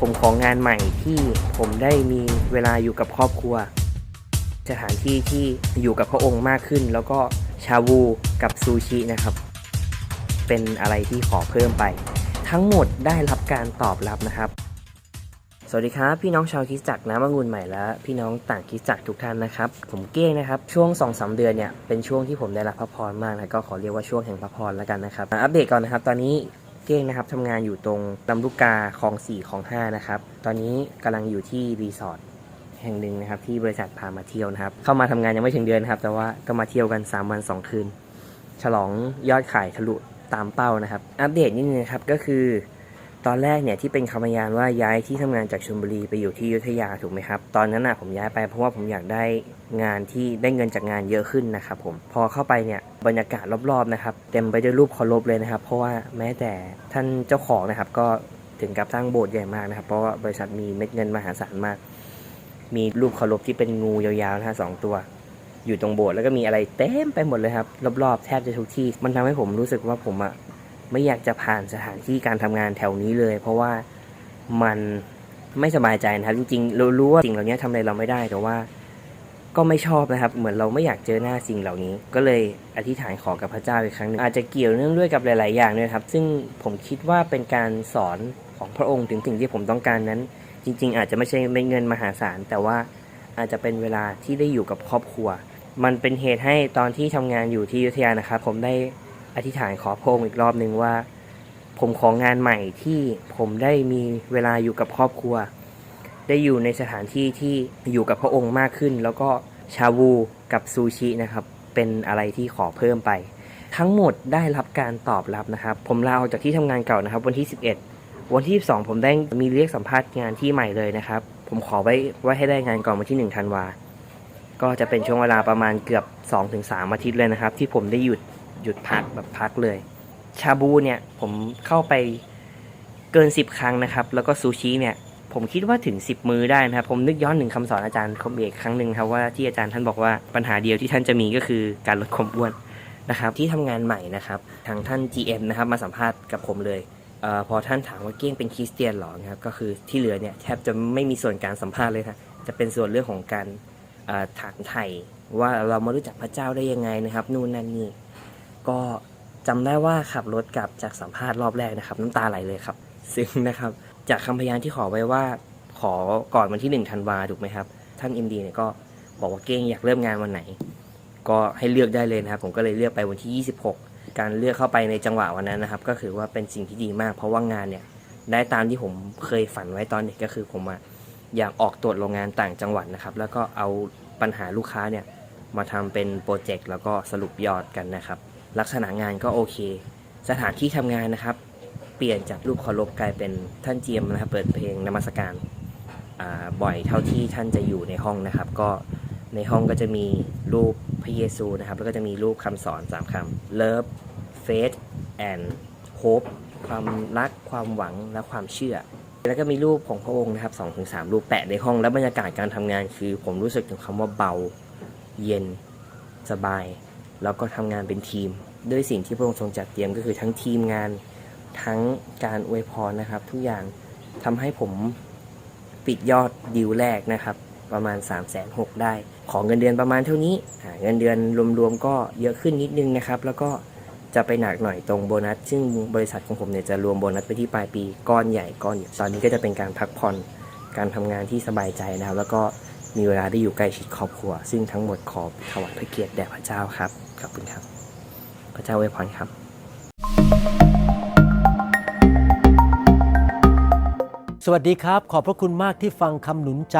ผมของงานใหม่ที่ผมได้มีเวลาอยู่กับครอบครัว สถานที่ที่อยู่กับพระองค์มากขึ้น แล้วก็ชาบูกับซูชินะครับ เป็นอะไรที่ขอเพิ่มไป ทั้งหมดได้รับการตอบรับนะครับ สวัสดีครับ พี่น้องชาวคิสจักรน้ำองุ่นใหม่และพี่น้องต่างคิสจักรทุกท่านนะครับ ผมเก้งนะครับ ช่วง2อสเดือนเนี่ยเป็นช่วงที่ผมได้รับพระพรมากนะก็ขอเรียกว่าช่วงแห่งพระพรแล้วกันนะครับอัปเดตก่อนนะครับ ตอนนี้ ก้งนะครับทำงานอยู่ตรงลำลูกกาคลอง4คลอง5นะครับตอนนี้กำลังอยู่ที่รีสอร์ทแห่งหนึ่งนะครับที่บริษัทพามาเที่ยวนะครับ เข้ามาทำงานยังไม่ถึงเดือนครับแต่ว่าก็มาเที่ยวกัน 3 วัน 2 คืน ฉลองยอดขายทะลุตามเป้านะครับ อัปเดตนิดนึงครับก็คือ ตอนแรกเนี่ยที่เป็นคำพยานว่าย้ายที่ทำงานจากชลบุรีไปอยู่ที่อยุธยาถูกไหมครับ ตอนนั้นน่ะผมย้ายไปเพราะว่าผมอยากได้งานที่ได้เงินจากงานเยอะขึ้นนะครับผมพอเข้าไปเนี่ยบรรยากาศรอบๆนะครับเต็มไปด้วยรูปเคารพเลยนะครับ เพราะว่าแม้แต่ท่านเจ้าของนะครับ ก็ถึงกับสร้างโบสถ์ใหญ่มากนะครับ เพราะว่าบริษัทมีเม็ดเงินมหาศาลมาก มีรูปเคารพที่เป็นงูยาวๆนะฮะสองตัว อยู่ตรงโบสถ์แล้วก็มีอะไรเต็มไปหมดเลยครับรอบๆแทบจะทุกที่มันทำให้ผมรู้สึกว่าผมอะ ไม่อยากจะผ่านสถานที่การทำงานแถวนี้เลย เพราะว่ามันไม่สบายใจนะครับ จริงๆเรารู้ว่าสิ่งเหล่านี้ทำอะไรเราไม่ได้แต่ว่า ก็ไม่ชอบนะครับ เหมือนเราไม่อยากเจอหน้าสิ่งเหล่านี้ ก็เลยอธิษฐานขอกับพระเจ้าอีกครั้งหนึงอาจจะเกี่ยวเนื่องด้วยกับหลาย ๆ อย่างด้วยครับ ซึ่งผมคิดว่าเป็นการสอนของพระองค์ถึงสิ่งที่ผมต้องการนั้น จริง ๆ อาจจะไม่ใช่เม็ดเงินมหาศาลแต่ว่าอาจจะเป็นเวลาที่ได้อยู่กับครอบครัว มันเป็นเหตุให้ตอนที่ทำงานอยู่ที่ยุธยานะครับ ผมได้ อธิษฐานขอพระองค์อีกรอบหนึ่งว่า ผมของานใหม่ที่ผมได้มีเวลาอยู่กับครอบครัว ได้อยู่ในสถานที่ที่อยู่กับพระองค์มากขึ้น แล้วก็ชาบูกับซูชินะครับ เป็นอะไรที่ขอเพิ่มไป ทั้งหมดได้รับการตอบรับนะครับ ผมลาออกจากที่ทำงานเก่านะครับ วันที่ 11 วันที่ 12 ผมได้มีเรียกสัมภาษณ์งานที่ใหม่เลยนะครับ ผมขอไว้ไว้ให้ได้งานก่อนวันที่1ธันวาก็จะเป็นช่วงเวลาประมาณเกือบ 2-3 อาทิตย์เลยนะครับ ที่ผมได้หยุด หยุดพักแบบพักเลย ชาบูเนี่ยผมเข้าไปเกิน 10 ครั้งนะครับ แล้วก็ซูชิเนี่ยผมคิดว่าถึง 10 มือได้นะครับ ผมนึกย้อนถึงคำสอนอาจารย์คมเอกครั้งหนึ่งครับว่าที่อาจารย์ท่านบอกว่าปัญหาเดียวที่ท่านจะมีก็คือการลดความอ้วนนะครับที่ทำงานใหม่นะครับทางท่าน GM นะครับมาสัมภาษณ์กับผมเลยเออพอท่านถามว่าเก้งเป็นคริสเตียนหรอครับก็คือที่เหลือเนี่ยแทบจะไม่มีส่วนการสัมภาษณ์เลยครับจะเป็นส่วนเรื่องของการถามไถ่ว่าเรามารู้จักพระเจ้าได้ยังไงนะครับ นู่นนั่นนี่ ก็จำได้ว่าขับรถกลับจากสัมภาษณ์รอบแรกนะครับ น้ำตาไหลเลยครับ ซึ่งนะครับ จากคำพยานที่ขอไว้ว่าขอก่อนวันที่หนึ่งธันวาถูกไหมครับ ท่านเอ็มดีเนี่ยก็บอกว่าเก้งอยากเริ่มงานวันไหน ก็ให้เลือกได้เลยนะครับ ผมก็เลยเลือกไปวันที่ 26 การเลือกเข้าไปในจังหวะวันนั้นนะครับ ก็คือว่าเป็นสิ่งที่ดีมาก เพราะว่างานเนี่ยได้ตามที่ผมเคยฝันไว้ตอนเด็กก็คือผมอะอยากออกตรวจโรงงานต่างจังหวัดนะครับ แล้วก็เอาปัญหาลูกค้าเนี่ยมาทำเป็นโปรเจกต์แล้วก็สรุปยอดกันนะครับ ลักษณะงานก็โอเค สถานที่ทำงานนะครับ เปลี่ยนจากรูปเคารพกลายเป็นท่านเจียมนะครับ เปิดเพลงนมัสการบ่อยเท่าที่ท่านจะอยู่ในห้องนะครับ ก็ในห้องก็จะมีรูปพระเยซูนะครับ แล้วก็จะมีรูปคำสอนสามคำ love faith and hope ความรักความหวังและความเชื่อ แล้วก็มีรูปของพระองค์นะครับสองถึงสามรูปแปะในห้องแล้วบรรยากาศการทำงานคือ ผมรู้สึกถึงคำว่าเบา เย็น สบาย แล้วก็ทำงานเป็นทีม ด้วยสิ่งที่พระองค์ทรงจัดเตรียมก็คือทั้งทีมงานทั้งการอวยพรนะครับ ทุกอย่างทำให้ผมปิดยอดดีลแรกนะครับ ประมาณ 3 6 0 0 0ได้ ของเงินเดือนประมาณเท่านี้ เงินเดือนรวมๆก็เยอะขึ้นนิดนึงนะครับ แล้วก็จะไปหนักหน่อยตรงโบนัส ซึ่งบริษัทของผมเนี่ยจะรวมโบนัสไปที่ปลายปีก้อนใหญ่ก้อนใหญ่ตอนนี้ก็จะเป็นการพักผ่อนการทำงานที่สบายใจนะครับ แล้วก็มีเวลาได้อยู่ใกล้ชิดครอบครัว ซึ่งทั้งหมดขอถวายพระเกียรติแด่พระเจ้าครับ ขอบคุณครับ พระเจ้าอวยพรครับสวัสดีครับ ขอบพระคุณมากที่ฟังคำหนุนใจ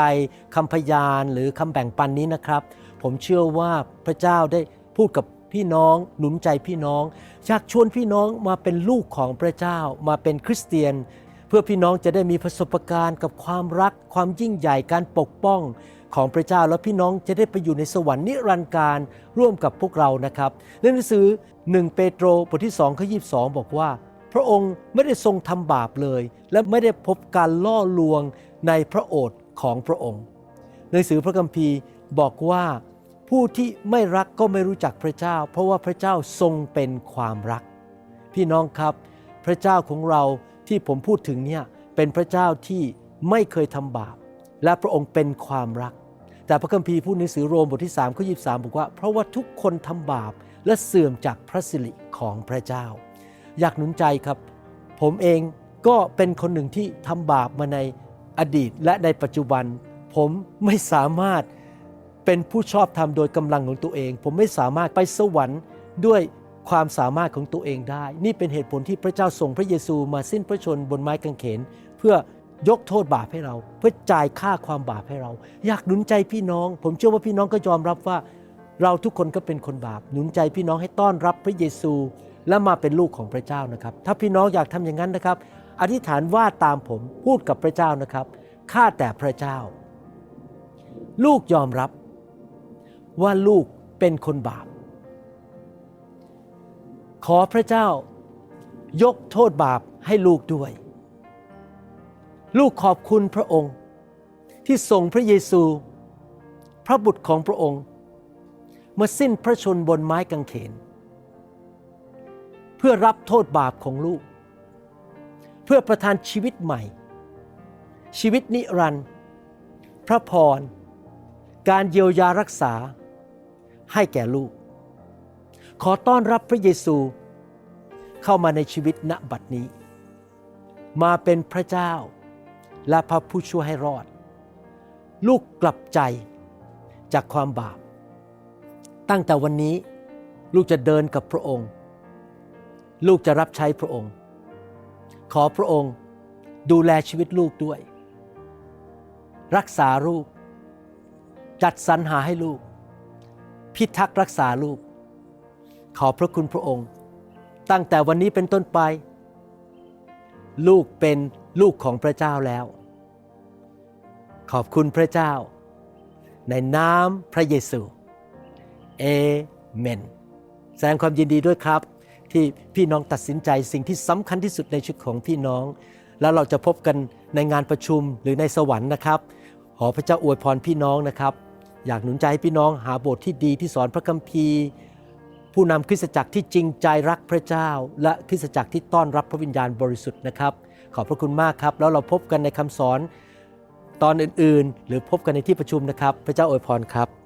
คำพยานหรือคำแบ่งปันนี้นะครับ ผมเชื่อว่าพระเจ้าได้พูดกับพี่น้องหนุนใจพี่น้องอยากชวนพี่น้องมาเป็นลูกของพระเจ้ามาเป็นคริสเตียน เพื่อพี่น้องจะได้มีประสบการณ์กับความรัก ความยิ่งใหญ่การปกป้อง ของพระเจ้าแล้วพี่น้องจะได้ไปอยู่ในสวรรค์นิรันดร์การร่วมกับพวกเรานะครับในหนังสือ 1 เปโตรบทที่2ข้อ22 บอกว่า พระองค์ไม่ได้ทรงทำบาปเลย และไม่ได้พบการล่อลวงในพระโอษฐ์ของพระองค์หนังสือพระคัมภีร์บอกว่าผู้ที่ไม่รักก็ไม่รู้จักพระเจ้า เพราะว่าพระเจ้าทรงเป็นความรัก พี่น้องครับ พระเจ้าของเราที่ผมพูดถึงเนี่ยเป็นพระเจ้าที่ไม่เคยทำบาป และพระองค์เป็นความรัก แต่พระคัมภีร์พูดในสือโรมบทที่3ข้อ23บอกว่า เพราะว่าทุกคนทำบาปและเสื่อมจากพระสิริของพระเจ้า อยากหนุนใจครับ ผมเองก็เป็นคนหนึ่งที่ทำบาปมาในอดีตและในปัจจุบัน ผมไม่สามารถเป็นผู้ชอบธรรมโดยกำลังของตัวเอง ผมไม่สามารถไปสวรรค์ด้วยความสามารถของตัวเองได้ นี่เป็นเหตุผลที่พระเจ้าส่งพระเยซูมาสิ้นพระชนบนไม้กางเขน เพื่อ ยกโทษบาปให้เรา เพื่อจ่ายค่าความบาปให้เรา อยากหนุนใจพี่น้อง ผมเชื่อว่าพี่น้องก็ยอมรับว่า เราทุกคนก็เป็นคนบาปหนุนใจพี่น้องให้ต้อนรับพระเยซู และมาเป็นลูกของพระเจ้านะครับ ถ้าพี่น้องอยากทำอย่างนั้นนะครับ อธิษฐานว่าตามผมพูดกับพระเจ้านะครับข้าแต่พระเจ้า ลูกยอมรับ ว่าลูกเป็นคนบาป ขอพระเจ้า ยกโทษบาปให้ลูกด้วย ลูกขอบคุณพระองค์ที่ส่งพระเยซู พระบุตรของพระองค์มาสิ้นพระชนบนไม้กางเขน เพื่อรับโทษบาปของลูก เพื่อประทานชีวิตใหม่ ชีวิตนิรันดร์พระพร การเยียวยารักษาให้แก่ลูก ขอต้อนรับพระเยซูเข้ามาในชีวิตณบัดนี้ มาเป็นพระเจ้า และพระผู้ช่วยให้รอด ลูกกลับใจจากความบาป ตั้งแต่วันนี้ลูกจะเดินกับพระองค์ ลูกจะรับใช้พระองค์ ขอพระองค์ดูแลชีวิตลูกด้วย รักษาลูก จัดสรรหาให้ลูก พิทักษ์รักษาลูก ขอพระคุณพระองค์ ตั้งแต่วันนี้เป็นต้นไป ลูกเป็นลูกของพระเจ้าแล้ว ขอบคุณพระเจ้า ในนามพระเยซูเอเมน แสดงความยินดีด้วยครับ ที่พี่น้องตัดสินใจสิ่งที่สำคัญที่สุดในชีวิตของพี่น้อง แล้วเราจะพบกันในงานประชุมหรือในสวรรค์นะครับขอพระเจ้าอวยพรพี่น้องนะครับ อยากหนุนใจให้พี่น้องหาโบสถ์ที่ดีที่สอนพระคัมภีร์ ผู้นำคริสตจักรที่จริงใจรักพระเจ้า และคริสตจักรที่ต้อนรับพระวิญญาณบริสุทธิ์นะครับ ขอบพระคุณมากครับ แล้วเราพบกันในคำสอนตอนอื่นๆ หรือพบกันในที่ประชุมนะครับ พระเจ้าอวยพรครับ